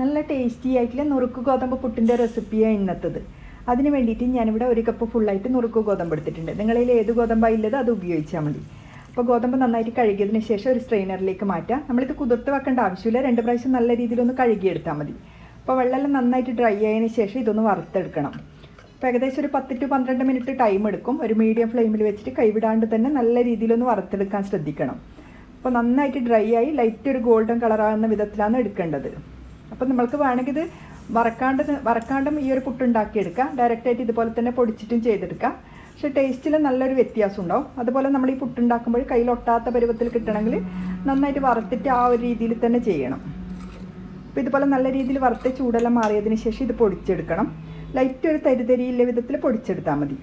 നല്ല ടേസ്റ്റി ആയിട്ടുള്ള നുറുക്ക് ഗോതമ്പ് പുട്ടിന്റെ റെസിപ്പിയാണ് ഇന്നത്തത്. അതിന് വേണ്ടിയിട്ട് ഞാനിവിടെ ഒരു കപ്പ് ഫുള്ളായിട്ട് നുറുക്ക് ഗോതമ്പ് എടുത്തിട്ടുണ്ട്. നിങ്ങളിൽ ഏത് ഗോതമ്പാണ് ഉള്ളത് അത് ഉപയോഗിച്ചാൽ മതി. അപ്പോൾ ഗോതമ്പ് നന്നായിട്ട് കഴുകിയതിന് ശേഷം ഒരു സ്ട്രെയിനറിലേക്ക് മാറ്റാം. നമ്മളിത് കുതിർത്ത് വെക്കേണ്ട ആവശ്യമില്ല. രണ്ട് പ്രാവശ്യം നല്ല രീതിയിലൊന്ന് കഴുകിയെടുത്താൽ മതി. അപ്പോൾ വെള്ളമെല്ലാം നന്നായിട്ട് ഡ്രൈ ആയതിന് ശേഷം ഇതൊന്ന് വറുത്തെടുക്കണം. അപ്പോൾ ഏകദേശം ഒരു പത്ത് ടു പന്ത്രണ്ട് മിനിറ്റ് ടൈം എടുക്കും. ഒരു മീഡിയം ഫ്ലെയിമിൽ വെച്ചിട്ട് കൈവിടാണ്ട് തന്നെ നല്ല രീതിയിലൊന്ന് വറുത്തെടുക്കാൻ ശ്രദ്ധിക്കണം. അപ്പോൾ നന്നായിട്ട് ഡ്രൈ ആയി ലൈറ്റ് ഒരു ഗോൾഡൻ കളറാകുന്ന വിധത്തിലാണ് എടുക്കേണ്ടത്. അപ്പോൾ നമ്മൾക്ക് വേണമെങ്കിൽ ഇത് വറക്കാണ്ട് വറക്കാണ്ടും ഈ ഒരു പുട്ടുണ്ടാക്കിയെടുക്കാം. ഡയറക്റ്റായിട്ട് ഇതുപോലെ തന്നെ പൊടിച്ചിട്ടും ചെയ്തെടുക്കാം. പക്ഷേ ടേസ്റ്റിൽ നല്ലൊരു വ്യത്യാസം ഉണ്ടാവും. അതുപോലെ നമ്മൾ ഈ പുട്ടുണ്ടാക്കുമ്പോൾ കയ്യിലൊട്ടാത്ത പരുവത്തിൽ കിട്ടണമെങ്കിൽ നന്നായിട്ട് വറുത്തിട്ട് ആ ഒരു രീതിയിൽ തന്നെ ചെയ്യണം. അപ്പോൾ ഇതുപോലെ നല്ല രീതിയിൽ വറുത്ത് ചൂടെല്ലാം മാറിയതിന് ശേഷം ഇത് പൊടിച്ചെടുക്കണം. ലൈറ്റ് ഒരു തരിതരിയില്ല വിധത്തിൽ പൊടിച്ചെടുത്താൽ മതി.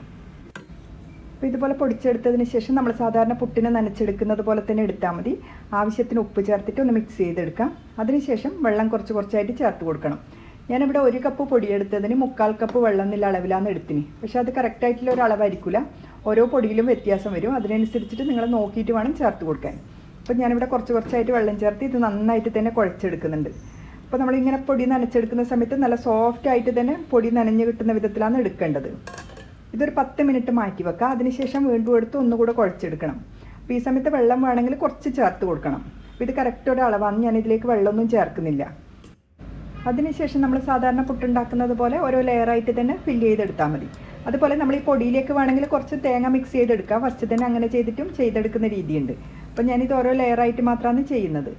അപ്പോൾ ഇതുപോലെ പൊടിച്ചെടുത്തതിന് ശേഷം നമ്മൾ സാധാരണ പുട്ടിനെ നനച്ചെടുക്കുന്നത് പോലെ തന്നെ എടുത്താൽ മതി. ആവശ്യത്തിന് ഉപ്പ് ചേർത്തിട്ട് ഒന്ന് മിക്സ് ചെയ്തെടുക്കാം. അതിനുശേഷം വെള്ളം കുറച്ച് കുറച്ചായിട്ട് ചേർത്ത് കൊടുക്കണം. ഞാനിവിടെ ഒരു കപ്പ് പൊടിയെടുത്തതിന് മുക്കാൽ കപ്പ് വെള്ളം എന്നുള്ള അളവിലാണ് എടുത്തിന്. പക്ഷേ അത് കറക്റ്റായിട്ടുള്ള ഒരു അളവായിരിക്കില്ല ഓരോ പൊടിയിലും വ്യത്യാസം വരും. അതിനനുസരിച്ചിട്ട് നിങ്ങൾ നോക്കിയിട്ട് വേണം ചേർത്ത് കൊടുക്കാൻ. അപ്പോൾ ഞാനിവിടെ കുറച്ച് കുറച്ചായിട്ട് വെള്ളം ചേർത്ത് ഇത് നന്നായിട്ട് തന്നെ കുഴച്ചെടുക്കുന്നുണ്ട്. അപ്പോൾ നമ്മളിങ്ങനെ പൊടി നനച്ചെടുക്കുന്ന സമയത്ത് നല്ല സോഫ്റ്റ് ആയിട്ട് തന്നെ പൊടി നനഞ്ഞ് കിട്ടുന്ന വിധത്തിലാണ് എടുക്കേണ്ടത്. ഇതൊരു പത്ത് മിനിറ്റ് മാറ്റി വെക്കുക. അതിനുശേഷം വീണ്ടും എടുത്ത് ഒന്നുകൂടെ കുഴച്ചെടുക്കണം. അപ്പോൾ ഈ സമയത്ത് വെള്ളം വേണമെങ്കിൽ കുറച്ച് ചേർത്ത് കൊടുക്കണം. ഇത് കറക്റ്റ് ഒരു അളവാണ്. ഞാൻ ഇതിലേക്ക് വെള്ളമൊന്നും ചേർക്കുന്നില്ല. അതിനുശേഷം നമ്മൾ സാധാരണ പുട്ടുണ്ടാക്കുന്നത് പോലെ ഓരോ ലെയറായിട്ട് തന്നെ ഫില്ല് ചെയ്തെടുത്താൽ മതി. അതുപോലെ നമ്മൾ ഈ പൊടിയിലേക്ക് വേണമെങ്കിൽ കുറച്ച് തേങ്ങ മിക്സ് ചെയ്തെടുക്കാം. ഫസ്റ്റ് തന്നെ അങ്ങനെ ചെയ്തിട്ടും ചെയ്തെടുക്കുന്ന രീതിയുണ്ട്. അപ്പോൾ ഞാനിത് ഓരോ ലെയറായിട്ട് മാത്രമാണ് ചെയ്യുന്നത്.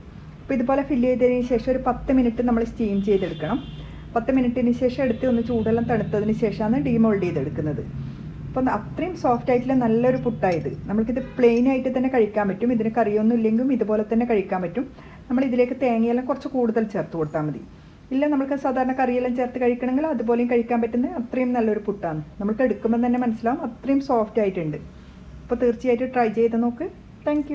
അപ്പോൾ ഇതുപോലെ ഫില്ല് ചെയ്തതിന് ശേഷം ഒരു പത്ത് മിനിറ്റ് നമ്മൾ സ്റ്റീം ചെയ്തെടുക്കണം. പത്ത് മിനിറ്റിന് ശേഷം എടുത്ത് ഒന്ന് ചൂടെല്ലാം തണുത്തതിന് ശേഷമാണ് ഡീമോൾഡ് ചെയ്തെടുക്കുന്നത്. അപ്പോൾ അത്രയും സോഫ്റ്റ് ആയിട്ടുള്ള നല്ലൊരു പുട്ടായത്. നമുക്കിത് പ്ലെയിൻ ആയിട്ട് തന്നെ കഴിക്കാൻ പറ്റും. ഇതിന് കറിയൊന്നും ഇല്ലെങ്കിലും ഇതുപോലെ തന്നെ കഴിക്കാൻ പറ്റും. നമ്മൾ ഇതിലേക്ക് തേങ്ങയെല്ലാം കുറച്ച് കൂടുതൽ ചേർത്ത് കൊടുത്താൽ മതി. ഇല്ല നമുക്ക് സാധാരണ കറിയെല്ലാം ചേർത്ത് കഴിക്കണമെങ്കിൽ അതുപോലെയും കഴിക്കാൻ പറ്റുന്ന അത്രയും നല്ലൊരു പുട്ടാണ്. നമുക്ക് എടുക്കുമ്പോൾ തന്നെ മനസ്സിലാവും അത്രയും സോഫ്റ്റ് ആയിട്ടുണ്ട്. അപ്പോൾ തീർച്ചയായിട്ടും ട്രൈ ചെയ്ത് നോക്ക്. താങ്ക്